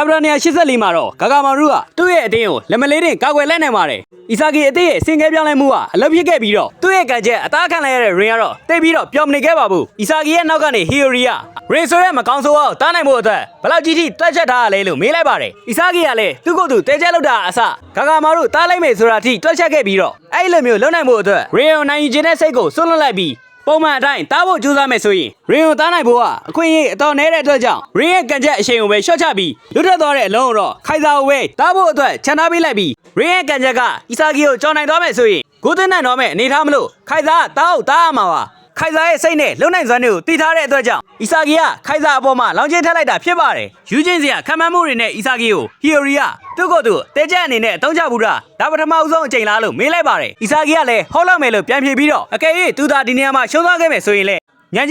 chapter 184မှာတော့ဂါဂါမာရုကသူ့ရဲ့အတင်းကိုလက်မလေးတင်ကာကွယ်လိုက်နိုင်ပါတယ်အီဆာဂီအတင်းရဲ့အစင်ခဲပြောင်းလဲမှုကအလုပ်ဖြစ်ခဲ့ပြီးတော့သူ့ရဲ့ကံချက်အသားခံလိုက်ရတဲ့ရင်ကတော့တိတ်ပြီးတော့ပျော်မနေခဲ့ပါဘူးအီဆာဂီရဲ့နောက်ကနေဟီယိုရီကရင်ဆိုရဲ့မကောင်းဆိုးအောင်တားနိုင်ဖို့အတွက်ဘယ်လောက်ကြီးထိတွက်ချက်ထားရလဲလို့မေးလိုက်ပါတယ်အီဆာဂီကလည်းသူ့ကိုယ်သူတဲကျဲလောက်တာအစဂါဂါမာရုတားလိုက်မယ်ဆိုတာအထိတွက်ချက်ခဲ့ပြီးတော့အဲ့လိုမျိုးလုပ်နိုင်ဖို့အတွက်ရင်ကိုနိုင်ယူခြင်းတဲ့စိတ်ကိုစွန့်လွတ်လိုက်ပြီး ပုံမှန်အတိုင်းတားဖို့ကြိုးစားမယ်ဆိုရင်ရင်ကိုတားနိုင်ဖို့ကအခွင့်အရေးအတော်နည်းတဲ့အတွက်ကြောင့်ရင်ရဲ့ကန်ချက်အရှိန်ကိုပဲရှော့ချပြီးလွတ်ထွက်သွားတဲ့အလုံးကိုတော့ခိုင်စာကိုပဲတားဖို့အတွက်ခြံထားပေးလိုက်ပြီးရင်ရဲ့ကန်ချက်ကအီဆာဂီကိုကြော်နိုင်သွားမယ်ဆိုရင်ကိုသွင်းနိုင်တော့မယ်အနေထားမလို့ခိုင်စာကတားအောင်တားရမှာပါ ခိုင်စာရဲ့စိတ်နဲ့လုံနိုင်စွမ်းတွေကိုတည်ထားတဲ့အတွက်ကြောင့်အီဆာဂီကခိုင်စာအပေါ်မှာလောင်ချင်းထက်လိုက်တာဖြစ်ပါတယ်ယူချင်းစရာခံမှန်းမှုတွေနဲ့အီဆာဂီကိုဟီယိုရီကသူ့ကိုယ်သူတဲချက်အနေနဲ့အသုံးချဘူးတာဒါပထမဦးဆုံးအချိန်လားလို့မေးလိုက်ပါတယ်အီဆာဂီကလည်းဟောက်လောက်မယ်လို့ပြန်ဖြေပြီးတော့အကယ်၍သူသာဒီနေရာမှာရှုံးသွားခဲ့မယ်ဆိုရင်လေညံ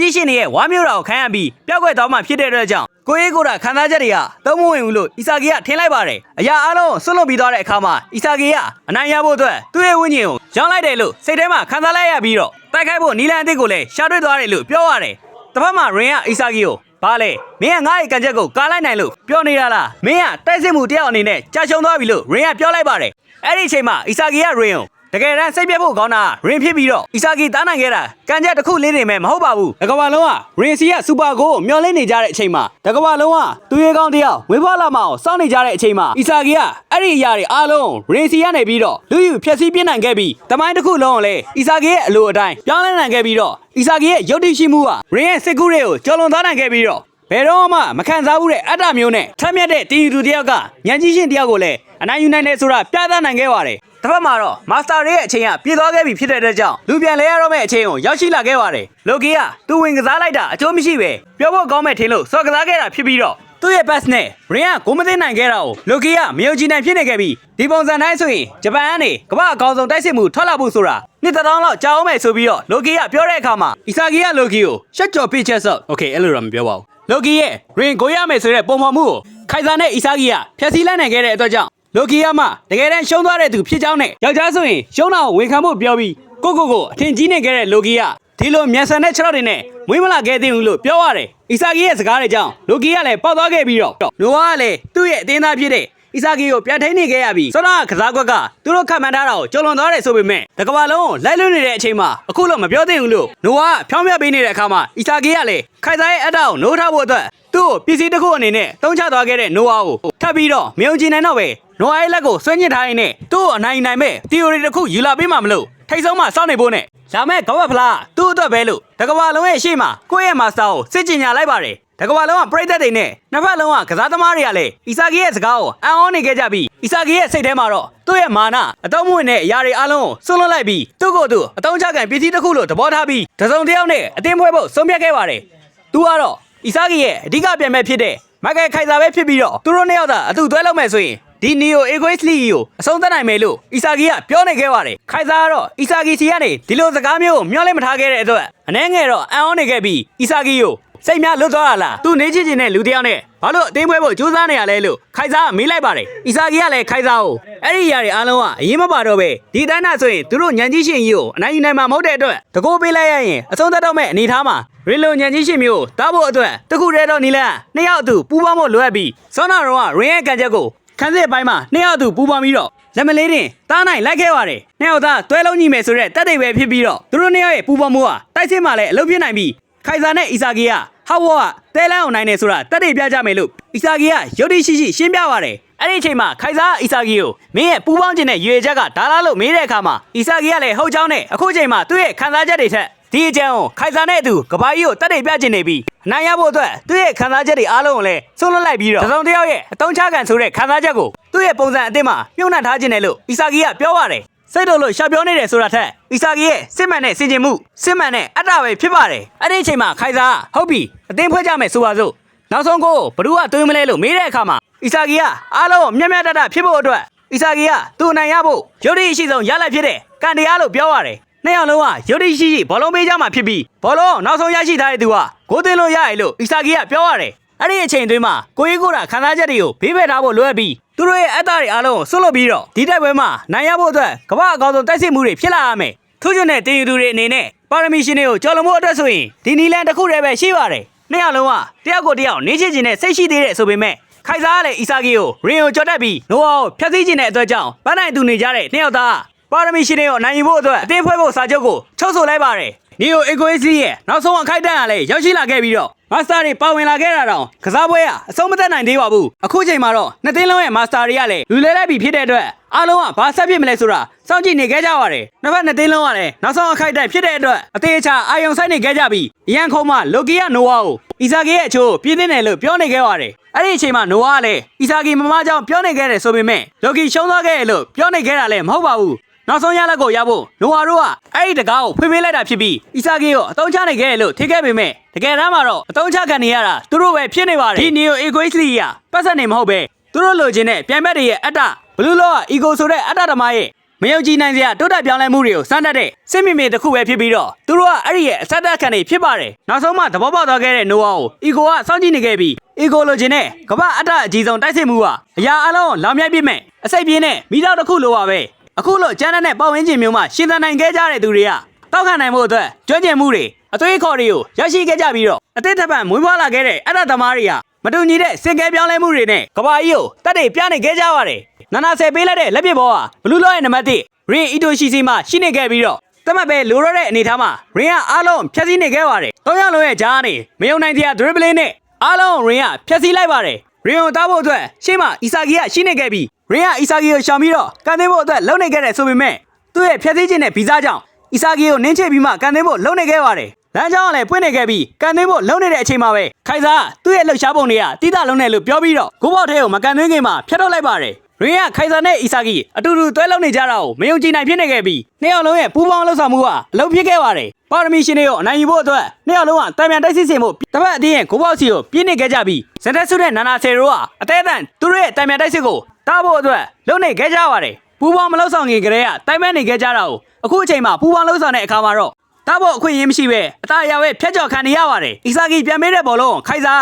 ကြီးရှင်တွေရဲ့ဝါမျိုးတာကိုခံရပြီးပျောက်ကွယ်သွားမှဖြစ်တဲ့အတွက်ကြောင့်ကိုရေးကိုတာခံစားချက်တွေကသုံးမဝင်ဘူးလို့အီဆာဂီကထင်လိုက်ပါတယ်အရာအလုံးဆွတ်လွတ်ပြီးသွားတဲ့အခါမှာအီဆာဂီကအနိုင်ရဖို့အတွက်သူ့ရဲ့ဝိညာဉ်ကိုရောင်းလိုက်တယ်လို့စိတ်ထဲမှာခံစားလိုက်ရပြီးတော့တိုက်ခိုက်ဖို့နီလန်အစ်စ်ကိုလည်းရှာတွေ့သွားတယ်လို့ပြောရတယ်တစ်ဖက်မှာရင်ကအီဆာဂီကိုဘာလဲမင်းကငါ့ရဲ့ကံချက်ကိုကားလိုက်နိုင်လို့ပြောနေတာလားမင်းကတိုက်စစ်မှုတယောက်အနေနဲ့ကြာရှုံသွားပြီလို့ရင်ကပြောလိုက်ပါတယ်အဲ့ဒီအချိန်မှာအီဆာဂီကရင်ကို တကယ်တမ်းစိတ်ပြတ်ဖို့ကောင်းတာရင်ဖြစ်ပြီးတော့အီဆာဂီတားနိုင်ခဲ့တာကံကြက်တစ်ခုလေးနေမဲ့မဟုတ်ပါဘူးတကဘာလုံးကရင်စီကစူပါကိုမျောလင်းနေကြတဲ့အချိန်မှာတကဘာလုံးကသူရဲကောင်းတယောက်ဝင်းဖွားလာမအောင်စောင့်နေကြတဲ့အချိန်မှာအီဆာဂီကအဲ့ဒီအရာတွေအားလုံးရင်စီကနေပြီးတော့လူယူဖြက်စီးပြစ်နိုင်ခဲ့ပြီးတမိုင်းတစ်ခုလုံးကိုလည်းအီဆာဂီရဲ့အလိုအတိုင်းပြောင်းလဲနိုင်ခဲ့ပြီးတော့အီဆာဂီရဲ့ယုတ်တိရှိမှုကရင်ရဲ့စစ်ကူးတွေကိုကျော်လွန်သွားနိုင်ခဲ့ပြီးတော့ဘယ်တော့မှမခံစားဘူးတဲ့အတ္တမျိုးနဲ့ထက်မြက်တဲ့တင်ယူသူတယောက်ကညံကြီးရှင်တယောက်ကိုလည်းအနိုင်ယူနိုင်တယ်ဆိုတာပြသနိုင်ခဲ့ပါတယ်။ တစ်ဖက်မှာတော့မာစတာရဲ့အချိန်ကပြေသွားခဲ့ပြီဖြစ်တဲ့အတွက်ကြောင့်လူပြန်လဲရတော့မယ့်အချိန်ကိုရောက်ရှိလာခဲ့ပါတယ်။လိုကီကသူဝင်ကစားလိုက်တာအကျိုးမရှိပဲပြောဖို့ကောင်းမဲ့ထင်လို့စော်ကစားခဲ့တာဖြစ်ပြီးတော့သူ့ရဲ့ pass နဲ့ရင်ကကိုမသိနိုင်ခဲ့တာကိုလိုကီကမယုံကြည်နိုင်ဖြစ်နေခဲ့ပြီးဒီပုံစံတိုင်းဆိုရင်ဂျပန်ကနေကမ္ဘာအကောင်းဆုံးတိုက်စစ်မှုထွက်လာဖို့ဆိုတာနှစ်တစ်တောင်းလောက်ကြာအောင်မယ်ဆိုပြီးတော့လိုကီကပြောတဲ့အခါမှာအီဆာဂီကလိုကီကိုရှက်ကြော်ပစ်ချက်ဆော့โอเคအဲ့လိုတော့မပြောပါဘူး လိုကီရဲ့ရင်ကိုရမယ်ဆိုတဲ့ပုံဖော်မှုကိုခိုင်စာနဲ့အီဆာဂီကဖျက်ဆီးလိုက်နိုင်ခဲ့တဲ့အတွက်ကြောင့် လိုကီယာမှတကယ်တမ်းရှုံးသွားတဲ့သူဖြစ်ကြောင်းနဲ့ယောက်ျားဆိုရင်ရှုံးတာကိုဝန်ခံဖို့ပြောပြီးကိုကိုကိုအထင်ကြီးနေခဲ့တဲ့လိုကီယာဒီလိုမြန်ဆန်တဲ့ခြေထောက်တွေနဲ့မွေးမလာခဲ့သေးဘူးလို့ပြောရတယ်အီဆာဂီရဲ့စကားတွေကြောင့်လိုကီယာလည်းပေါက်သွားခဲ့ပြီးတော့နိုဝါကလည်းသူ့ရဲ့အတင်းသားဖြစ်တဲ့အီဆာဂီကိုပြန်ထိန်းနေခဲ့ရပြီးစောနာကစားကွက်ကသူတို့ခတ်မှန်းထားတာကိုကျော်လွန်သွားတယ်ဆိုပေမဲ့တကဘာလုံးကိုလိုက်လွတ်နေတဲ့အချိန်မှာအခုတော့မပြောသေးဘူးလို့နိုဝါကဖြောင်းပြပေးနေတဲ့အခါမှာအီဆာဂီကလည်းခိုင်စာရဲ့အတ္တကိုနိုးထားဖို့အတွက်သူ့ကိုပစ္စည်းတစ်ခုအနေနဲ့တုံးချသွားခဲ့တဲ့နိုဝါကိုထပ်ပြီးတော့မယုံကြည်နိုင်တော့ပဲ နိုဝါရဲ့လက်ကိုဆွဲညစ်ထားရင်းနဲ့သူ့ကိုအနိုင်နိုင်မဲ့သီအိုရီတစ်ခုယူလာပေးမှမလို့ထိတ်ဆုံးမှစောင့်နေဖို့နဲ့လာမဲ့ကဝက်ဖလားသူ့အတွက်ပဲလို့တကဘာလုံးရဲ့ရှေ့မှာကိုယ့်ရဲ့မာစတာကိုစစ်ကြင်ညာလိုက်ပါတယ်တကဘာလုံးကပြိသက်တွေနဲ့နှစ်ဖက်လုံးကကစားသမားတွေကလည်းအီဆာဂီရဲ့စကားကိုအံ့ဩနေခဲ့ကြပြီးအီဆာဂီရဲ့စိတ်ထဲမှာတော့သူ့ရဲ့မာနအတုံးမဝင်တဲ့အရာတွေအလုံးကိုစွန့်လွတ်လိုက်ပြီးသူ့ကိုယ်သူအတုံးချကန်ပစ္စည်းတစ်ခုလို့သဘောထားပြီးတစုံတစ်ယောက်နဲ့အတင်းပွဲဖို့ဆုံးဖြတ်ခဲ့ပါတယ်သူကတော့အီဆာဂီရဲ့အဓိကပြန်မဲ့ဖြစ်တဲ့မိုက်ကယ်ခိုင်စာပဲဖြစ်ပြီးတော့သူတို့နှစ်ယောက်သာအတူတွဲလုပ်မယ်ဆိုရင် ဒီနီယိုအေဂွေးစလီကိုအဆုံးသတ်နိုင်မယ်လို့အီဆာဂီကပြောနေခဲ့ပါတယ်ခိုင်စာကတော့အီဆာဂီစီကနေဒီလိုစကားမျိုးကိုမျှော်လင့်မထားခဲ့တဲ့အတွက်အနှဲငယ်တော့အံ့ဩနေခဲ့ပြီးအီဆာဂီကိုစိတ်များလွတ်သွားတာလားသူနေချစ်ချင်တဲ့လူတစ်ယောက်နဲ့ဘာလို့အတင်းပွဲဖို့ကြိုးစားနေရလဲလို့ခိုင်စာကမေးလိုက်ပါတယ်အီဆာဂီကလည်းခိုင်စာကိုအဲ့ဒီຢာတွေအားလုံးကအရင်မပါတော့ပဲဒီတိုင်းနာဆိုရင်သူတို့ညံကြီးရှင်ကြီးကိုအနိုင်ယူနိုင်မှာမဟုတ်တဲ့အတွက်တကိုးပေးလိုက်ရရင်အဆုံးသတ်တော့မဲ့အနေထားမှာရီလိုညံကြီးရှင်မျိုးတားဖို့အတွက်တခုတည်းတော့နီလန်နှစ်ယောက်အတူပူးပေါင်းဖို့လိုအပ်ပြီးစောနာရောကရင်ရဲ့ကန်ချက်ကို ခန်းစစ်အပိုင်းမှာနှစ်ယောက်သူပူပေါင်းပြီးတော့လက်မလေးတင်တားနိုင်လိုက်ခဲ့ပါတယ်နှစ်ယောက်သားတွဲလုံးညီမယ်ဆိုတဲ့တက်တိတ်ပဲဖြစ်ပြီးတော့သူတို့နှစ်ယောက်ရဲ့ပူပေါင်းမှုဟာတိုက်စစ်မှလည်းအလုပ်ဖြစ်နိုင်ပြီးခိုင်စာနဲ့အီဆာဂီကဟောက်ဝါကတဲလန်းအောင်နိုင်နေဆိုတာတက်တိတ်ပြကြမယ်လို့အီဆာဂီကရုတ်တိရှိရှိရှင်းပြပါတယ်အဲ့ဒီအချိန်မှာခိုင်စာကအီဆာဂီကိုမင်းရဲ့ပူပေါင်းခြင်းနဲ့ရွေချက်ကဒါလားလို့မေးတဲ့အခါမှာအီဆာဂီကလည်းဟုတ်ကြောင်းနဲ့အခုချိန်မှာသူ့ရဲ့ခံစားချက်တွေထက် ဒီအကြံကိုခိုင်စာနဲ့အတူကဘာကြီးကိုတက်တိတ်ပြခြင်းနေပြီးအနိုင်ရဖို့အတွက်သူ့ရဲ့ခံစားချက်တွေအားလုံးကိုလည်းဆုံးလွတ်လိုက်ပြီးတော့တစ်စုံတစ်ယောက်ရဲ့အတုံးချကန်ဆိုတဲ့ခံစားချက်ကိုသူ့ရဲ့ပုံစံအသစ်မှာမြုပ်နှံထားခြင်းနဲ့လို့အီဆာဂီကပြောပါတယ်စိတ်တော်လို့ရှာပြောနေတယ်ဆိုတာထက်အီဆာဂီရဲ့စစ်မှန်တဲ့စင်ကြင်မှုစစ်မှန်တဲ့အတ္တပဲဖြစ်ပါတယ်အဲ့ဒီအချိန်မှာခိုင်စာကဟုတ်ပြီအသင်းဖွဲ့ကြမယ်ဆိုပါစို့နောက်ဆုံးကိုဘ누구ကတွေးမလဲလို့မေးတဲ့အခါမှာအီဆာဂီကအားလုံးကိုမျက်မျက်တတဖြစ်ဖို့အတွက်အီဆာဂီကသူ့အနိုင်ရဖို့ရုပ်ရည်အရှိဆုံးရလိုက်ဖြစ်တဲ့ကန်တရားလို့ပြောရတယ် နှစ်ယောက်လုံးကရုပ်ရည်ရှိရှိဘောလုံးပေးကြမှာဖြစ်ပြီးဘောလုံးနောက်ဆုံးရရှိထားတဲ့သူကဂိုးသွင်းလို့ရရလို့အီဆာဂီကပြောရတယ်အဲ့ဒီအချိန်သွင်းမှာကိုကြီးကိုတာခံစားချက်တွေကိုဘေးဖယ်ထားဖို့လိုအပ်ပြီးသူတို့ရဲ့အတ္တတွေအားလုံးကိုဆွတ်လွတ်ပြီးတော့ဒီတိုက်ပွဲမှာနိုင်ရဖို့အတွက်ကမ္ဘာအကောင်းဆုံးတိုက်စစ်မှုတွေဖြစ်လာရမယ်ထူးချွန်တဲ့တင်ယူသူတွေအနေနဲ့ပါရမီရှင်တွေကိုကြော်လွန်ဖို့အတွက်ဆိုရင်ဒီနီလန်တစ်ခုတည်းပဲရှိပါတယ်နှစ်ယောက်လုံးကတယောက်ကိုတယောက်နေချစ်ခြင်းနဲ့စိတ်ရှိသေးတယ်ဆိုပေမဲ့ခိုင်စားကလည်းအီဆာဂီကိုရင်ကိုကြော်တက်ပြီးနိုဝါကိုဖျက်ဆီးခြင်းတဲ့အတွက်ကြောင့်ပန်းနိုင်သူနေကြတဲ့နှစ်ယောက်သား ပါရမီရှင်တွေကိုနိုင်ယူဖို့အတွက်အသင်းဖွဲ့ဖို့စာချုပ်ကိုချုပ်ဆိုလိုက်ပါတယ်နီယိုအီကွေးစီရဲ့နောက်ဆုံးအခိုက်အတန့်ကလည်းရောက်ရှိလာခဲ့ပြီးတော့မာစတာတွေပါဝင်လာခဲ့တာတောင်ကစားပွဲကအဆုံးမသက်နိုင်သေးပါဘူးအခုချိန်မှာတော့နှစ်သင်းလုံးရဲ့မာစတာတွေကလည်းလူလဲလိုက်ပြီဖြစ်တဲ့အတွက်အားလုံးကဘာဆက်ဖြစ်မလဲဆိုတာစောင့်ကြည့်နေခဲ့ကြပါတယ်နှစ်ဖက်နှစ်သင်းလုံးကလည်းနောက်ဆုံးအခိုက်အတန့်ဖြစ်တဲ့အတွက်အသေးအချာအာယုံဆိုင်နေခဲ့ကြပြီးအရန်ခုံးမှလိုကီယာနိုဝါကိုအီဇာဂီရဲ့အချိုးပြင်းနေတယ်လို့ပြောနေခဲ့ပါတယ်အဲ့ဒီအချိန်မှာနိုဝါကလည်းအီဇာဂီမမကြောင့်ပြောနေခဲ့တယ်ဆိုပေမဲ့လိုကီရှုံးသွားခဲ့တယ်လို့ပြောနေခဲ့တာလည်းမဟုတ်ပါဘူး နောက်ဆုံးရလက်ကိုရဖို့နိုဝါတို့ကအဲ့ဒီတကားကိုဖွင့်ပေးလိုက်တာဖြစ်ပြီးအီဆာဂီကိုအတုံးချနိုင်ခဲ့တယ်လို့ထိခဲ့ပေမဲ့တကယ်တမ်းမှာတော့အတုံးချခံနေရတာသူတို့ပဲဖြစ်နေပါတယ်ဒီနီယိုအီကွေးစလီကပတ်သက်နေမဟုတ်ပဲသူတို့လိုချင်တဲ့ပြိုင်ဘက်တွေရဲ့အတ္တဘလူးလောကအီကိုဆိုတဲ့အတ္တဓမ္မရဲ့မယုံကြည်နိုင်စရာတိုးတက်ပြောင်းလဲမှုတွေကိုစမ်းတတ်တဲ့စစ်မြေမြေတစ်ခုပဲဖြစ်ပြီးတော့သူတို့ကအဲ့ဒီရဲ့အဆက်တက်ခံနေဖြစ်ပါတယ်နောက်ဆုံးမှသဘောပေါက်သွားခဲ့တဲ့နိုဝါကိုအီကိုကစောင့်ကြည့်နေခဲ့ပြီးအီကိုလိုချင်တဲ့ကမ္ဘာအတ္တအကြီးဆုံးတိုက်စစ်မှုကအရာအလုံးလောင်မြိုက်ပြစ်မဲ့အစိတ်ပြင်းနဲ့မိတော့တစ်ခုလိုပါပဲ အခုလို့ကျန်းတဲ့ပတ်ဝန်းကျင်မျိုးမှာရှင်သန်နိုင်ခဲ့ကြတဲ့သူတွေကတောက်ခံနိုင်မှုအတွက်ကြွကျင်မှုတွေအသွေးခေါ်တွေကိုရရှိခဲ့ကြပြီးတော့အသစ်တစ်ပတ်မွေးဖွားလာခဲ့တဲ့အဲ့ဒါသမားတွေကမတူညီတဲ့စင်ကဲပြောင်းလဲမှုတွေနဲ့ကဘာကြီးကိုတက်တွေပြနေခဲ့ကြပါတယ်နာနာဆယ်ပေးလိုက်တဲ့လက်ပစ်ဘောကဘလူးလောရဲ့နံပါတ်1ရင်အီတိုရှိစီမှာရှိနေခဲ့ပြီးတော့တမတ်ပဲလိုရတဲ့အနေထားမှာရင်ကအားလုံးဖြတ်စည်းနေခဲ့ပါတယ်။သုံးယောက်လုံးရဲ့ဂျားကနေမယုံနိုင်တဲ့ဒရစ်ဘလင်းနဲ့အားလုံးရင်ကဖြတ်စည်းလိုက်ပါတယ်။ရင်ကိုတောက်ဖို့အတွက်ရှေ့မှာအီဆာဂီကရှိနေခဲ့ပြီး ရင်ကအီဆာဂီကိုရှောင်ပြီးတော့ကန်သိမ်းဖို့အတွက်လုံနေခဲ့တယ်ဆိုပေမဲ့သူ့ရဲ့ဖြတ်စည်းခြင်းနဲ့ဗီဇကြောင့်အီဆာဂီကိုနင်းချပြီးမှကန်သိမ်းဖို့လုံနေခဲ့ပါတယ်။လမ်းကြောင်းကလည်းပွင့်နေခဲ့ပြီးကန်သိမ်းဖို့လုံနေတဲ့အချိန်မှာပဲခိုင်စာကသူ့ရဲ့လှုပ်ရှားပုံတွေကတိတလုံးနဲ့လို့ပြောပြီးတော့ဂိုးပေါက်ထဲကိုမကန်သွင်းခင်မှာဖျက်ထုတ်လိုက်ပါတယ်။ရင်ကခိုင်စာနဲ့အီဆာဂီအတူတူတွဲလုံနေကြတာကိုမယုံကြည်နိုင်ဖြစ်နေခဲ့ပြီးနှစ်ယောက်လုံးရဲ့ပူးပေါင်းလှုပ်ဆောင်မှုကအလုပ်ဖြစ်ခဲ့ပါတယ်။ပါရမီရှင်တွေကိုအနိုင်ယူဖို့အတွက်နှစ်ယောက်လုံးကတံမြန်တိုက်စစ်စင်မှုတပတ်အတင်းရဲ့ဂိုးပေါက်စီကိုပြင်းနေခဲ့ကြပြီးဇန်တက်ဆုနဲ့နာနာဆယ်တို့ကအသေးအတန်သူတို့ရဲ့တံမြန်တိုက်စစ်ကို တားဖို့အတွက်လုံနေခဲ့ကြပါတယ်။ပူးပေါင်းမလှုပ်ဆောင်ခင်ကတည်းကတိုင်မဲနေခဲ့ကြတာကိုအခုအချိန်မှာပူးပေါင်းလှုပ်ဆောင်တဲ့အခါမှာတော့တားဖို့အခွင့်အရေးမရှိပဲအသားအရာပဲဖျက်ကြော်ခံနေရပါတယ်။အီဆာဂီပြန်ပေးတဲ့ဘောလုံးကိုခိုင်စာက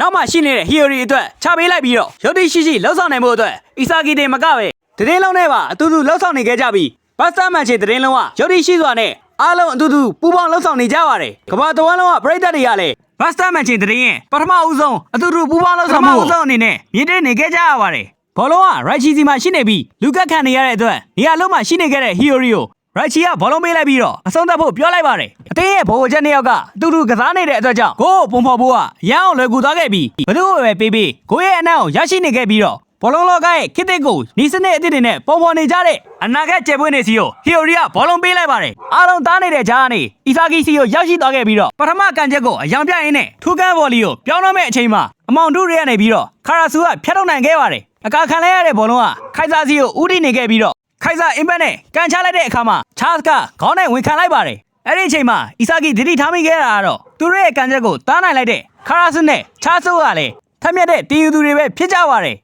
နောက်မှရှိနေတဲ့ Hiyori အတွက်ချပေးလိုက်ပြီးတော့ရုပ်တိရှိရှိလှုပ်ဆောင်နိုင်ဖို့အတွက်အီဆာဂီတင်မကပဲတရင်လုံးနဲ့ပါအတူတူလှုပ်ဆောင်နေခဲ့ကြပြီးဘတ်စတာမန်ချေတရင်လုံးကရုပ်တိရှိစွာနဲ့အားလုံးအတူတူပူးပေါင်းလှုပ်ဆောင်နေကြပါတယ်ကမ္ဘာတဝန်းလုံးကပရိသတ်တွေကလည်းဘတ်စတာမန်ချေတရင်ရဲ့ပထမဦးဆုံးအတူတူပူးပေါင်းလှုပ်ဆောင်မှုဦးဆုံးအနေနဲ့မြင်တွေ့နေခဲ့ကြရပါတယ် ဘောလုံးကရိုက်ချီစီမှာရှိနေပြီးလူကတ်ခံနေရတဲ့အတွက်နေရာလုံးမှာရှိနေခဲ့တဲ့ Hiyori ကိုရိုက်ချီကဘောလုံးပေးလိုက်ပြီးတော့အဆုံးသတ်ဖို့ပြောလိုက်ပါတယ်အတင်းရဲ့ဘောချက်နှစ်ယောက်ကအတူတူကစားနေတဲ့အတွက်ကြောင့်ကိုယ့်ကိုပုံဖော်ဖို့ကရန်အောင်လွယ်ကူသွားခဲ့ပြီးဘသူ့ကိုပဲပေးပြီးကိုယ့်ရဲ့အနံ့ကိုရရှိနေခဲ့ပြီးတော့ဘောလုံးလောကရဲ့ခစ်တဲ့ကိုနီးစနစ်အသစ်တွေနဲ့ပုံဖော်နေကြတဲ့အနာဂတ်ကျေပွင့်နေစီကိုဟီယိုရီကဘောလုံးပေးလိုက်ပါတယ်အားလုံးသားနေတဲ့ဂျာကနေအီဆာဂီစီကိုရောက်ရှိသွားခဲ့ပြီးတော့ပထမကန်ချက်ကိုအယောင်ပြရင်းနဲ့ထူကန်ဘော်လီကိုပြောင်းတော့မဲ့အချိန်မှာအမောင်တို့တွေကနေပြီးတော့ခါရာဆူကဖျက်ထုတ်နိုင်ခဲ့ပါတယ် အကာခံလိုက်ရတဲ့ဘောလုံးကခိုင်စာစီကိုဥတီနေခဲ့ပြီးတော့ခိုင်စာအင်ဘက်နဲ့ကန်ချလိုက်တဲ့အခါမှာချားစ်ကခေါင်းနဲ့ဝင်ခံလိုက်ပါတယ်အဲ့ဒီအချိန်မှာအီဆာဂီဒတိထားမိခဲ့တာကတော့သူတို့ရဲ့ကန်ချက်ကိုတားနိုင်လိုက်တဲ့ခါရာဆုနဲ့ချားဆိုးကလည်းထက်မြက်တဲ့တီယူသူတွေပဲဖြစ်ကြပါတယ်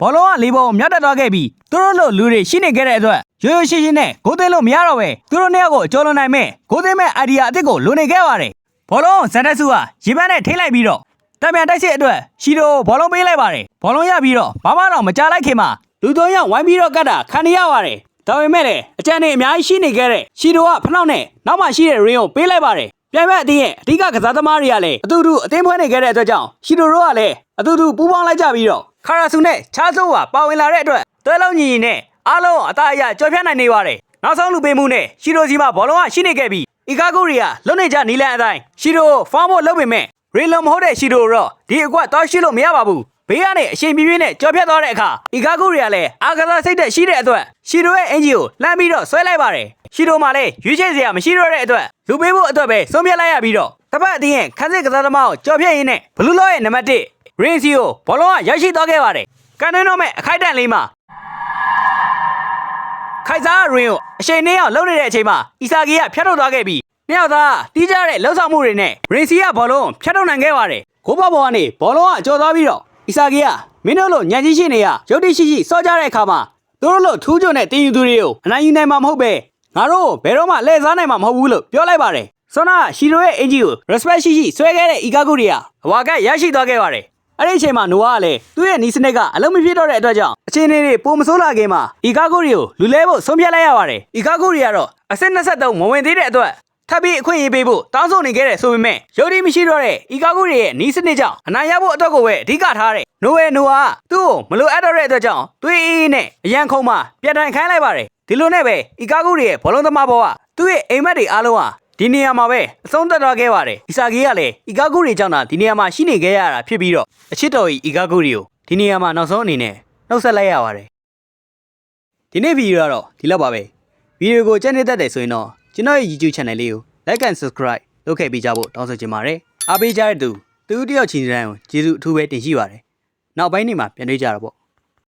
ဘောလုံးကလေးပုံမြောက်တက်သွားခဲ့ပြီးသူတို့လိုလူတွေရှိနေခဲ့တဲ့အတွက်ရိုးရိုးရှင်းရှင်းနဲ့ဂိုးသွင်းလို့မရတော့ပဲသူတို့နှစ်ယောက်ကိုအကျော်လွန်နိုင်မဲ့ဂိုးသွင်းမဲ့အိုင်ဒီယာအစ်စ်ကိုလိုနေခဲ့ပါတယ်ဘောလုံးကိုဇန်တက်ဆုကရေပန်းနဲ့ထိလိုက်ပြီးတော့ တံပြန်တိုက်စစ်အတွက်ရှီတိုဘောလုံးပေးလိုက်ပါတယ်ဘောလုံးရပြီးတော့ဘာမှတော့မကြလိုက်ခင်မှာလူသုံးယောက်ဝိုင်းပြီးတော့ကတ်တာခံနေရပါတယ်ဒါပေမဲ့လည်းအကြံနေအများကြီးရှိနေခဲ့တဲ့ရှီတိုကဖနှောက်နဲ့နောက်မှရှိတဲ့ရင်းကိုပေးလိုက်ပါတယ်ပြိုင်ဘက်အတင်းရဲ့အဓိကကစားသမားတွေကလည်းအတူတူအသင်းဖွဲနေခဲ့တဲ့အတွက်ကြောင့်ရှီတိုတို့ကလည်းအတူတူပူးပေါင်းလိုက်ကြပြီးတော့ခါရာဆူနဲ့ချားဆိုးကပါဝင်လာတဲ့အတွက်တွဲလုံးညီညီနဲ့အားလုံးအသားအရကြော်ဖြတ်နိုင်နေပါတယ်နောက်ဆုံးလူပေးမှုနဲ့ရှီတိုစီမှာဘောလုံးကရှိနေခဲ့ပြီးအီကာဂိုရီကလွတ်နေကြနီလန်အတိုင်းရှီတိုကိုဖောင်းဖို့လုပ်ပေမဲ့ ရေလုံမဟုတ်တဲ့ရှီတိုတော့ဒီအကွက်တော့ရှိလို့မရပါဘူးဘေးကနေအရှင်ပြင်းပြင်းနဲ့ကြော်ဖြတ်သွားတဲ့အခါအီဂါဂုတွေကလည်းအာကစားစိတ်သက်ရှိတဲ့အတွက်ရှီတိုရဲ့အင်ဂျီကိုလှမ်းပြီးတော့ဆွဲလိုက်ပါတယ်ရှီတိုမှလည်းရွေးချယ်စရာမရှိတော့တဲ့အတွက်လူပေးဖို့အတွက်ပဲဆုံးဖြတ်လိုက်ရပြီးတော့တပတ်အတင်းရဲ့ခန်းစစ်ကစားသမားကိုကြော်ဖြတ်ရင်းနဲ့ဘလူးလော့ရဲ့နံပါတ်1ရင်စီကိုဘောလုံးကရောက်ရှိသွားခဲ့ပါတယ်ကန်နှင်းတော့မဲ့အခိုက်အတန့်လေးမှာခိုင်စာရင်ကိုအချိန်နဲ့အောင်လုံနေတဲ့အချိန်မှာအီဆာဂီကဖျက်ထုတ်သွားခဲ့ပြီး နှစ်ယောက်သားတီးကြတဲ့လှုပ်ဆောင်မှုတွေနဲ့ရင်စီကဘောလုံးဖျက်ထုတ်နိုင်ခဲ့ပါတယ်။ကိုပေါဘောကနေဘောလုံးကကြော်သွားပြီးတော့အီဆာဂီကမင်းတို့လိုညံကြီးရှိနေရရုပ်တိရှိရှိစောကြတဲ့အခါမှာသူတို့လိုထူးချွန်တဲ့တင်ယူသူတွေကိုအနိုင်ယူနိုင်မှာမဟုတ်ပဲငါတို့ဘယ်တော့မှလှည့်စားနိုင်မှာမဟုတ်ဘူးလို့ပြောလိုက်ပါတယ်။ဆောနာရှီရိုရဲ့အင်ဂျီကို respect ရှိရှိဆွဲခဲ့တဲ့အီကာဂူတွေကအဝါကရရှိသွားခဲ့ပါတယ်။အဲ့ဒီအချိန်မှာနိုဝါကလည်းသူ့ရဲ့နီးစနစ်ကအလုံးမဖြစ်တော့တဲ့အတွက်ကြောင့်အချင်းလေးတွေပုံမစိုးလာခင်မှာအီကာဂိုရီကိုလူလဲဖို့ဆုံးဖြတ်လိုက်ရပါတယ်။အီကာဂိုရီကတော့အစစ်23မဝင်သေးတဲ့အတွက် ထပ်ပြီးအခွင့်အရေးပေးဖို့တောင်းဆိုနေခဲ့တယ်ဆိုပေမဲ့ရုပ်ရည်မရှိတော့တဲ့အီကာဂိုရီရဲ့နီးစနစ်ကြောင့်အနိုင်ရဖို့အတွက်ကိုပဲအဓိကထားတဲ့နိုဝဲနိုဟာသူ့ကိုမလိုအပ်တော့တဲ့အတွက်ကြောင့်သွေးအေးနဲ့အရန်ခုံမှပြန်တိုင်ခိုင်းလိုက်ပါတယ်ဒီလိုနဲ့ပဲအီကာဂူတွေရဲ့ဘောလုံးသမားဘောကသူ့ရဲ့အိမ်မက်တွေအားလုံးဟာဒီနေရာမှာပဲအဆုံးသတ်သွားခဲ့ပါတယ်အီဆာဂီကလည်းအီကာဂူတွေကြောင့်သာဒီနေရာမှာရှိနေခဲ့ရတာဖြစ်ပြီးတော့အချစ်တော်ကြီးအီကာဂူတွေကိုဒီနေရာမှာနောက်ဆုံးအနေနဲ့နှုတ်ဆက်လိုက်ရပါတယ်ဒီနေ့ဗီဒီယိုကတော့ဒီလောက်ပါပဲဗီဒီယိုကိုကြည့်နေတတ်တယ်ဆိုရင်တော့ ကျွန်တော်ရဲ့ YouTube channel လေးကို like and subscribe လုပ်ခဲ့ပေးကြဖို့တောင်းဆိုချင်ပါတယ်အားပေးကြတဲ့သူသူတယောက်ချင်းတိုင်းကိုကျေးဇူးအထူးပဲတင်ရှိပါတယ်နောက်ပိုင်းနေမှာပြန်တွေ့ကြတော့ပေါ့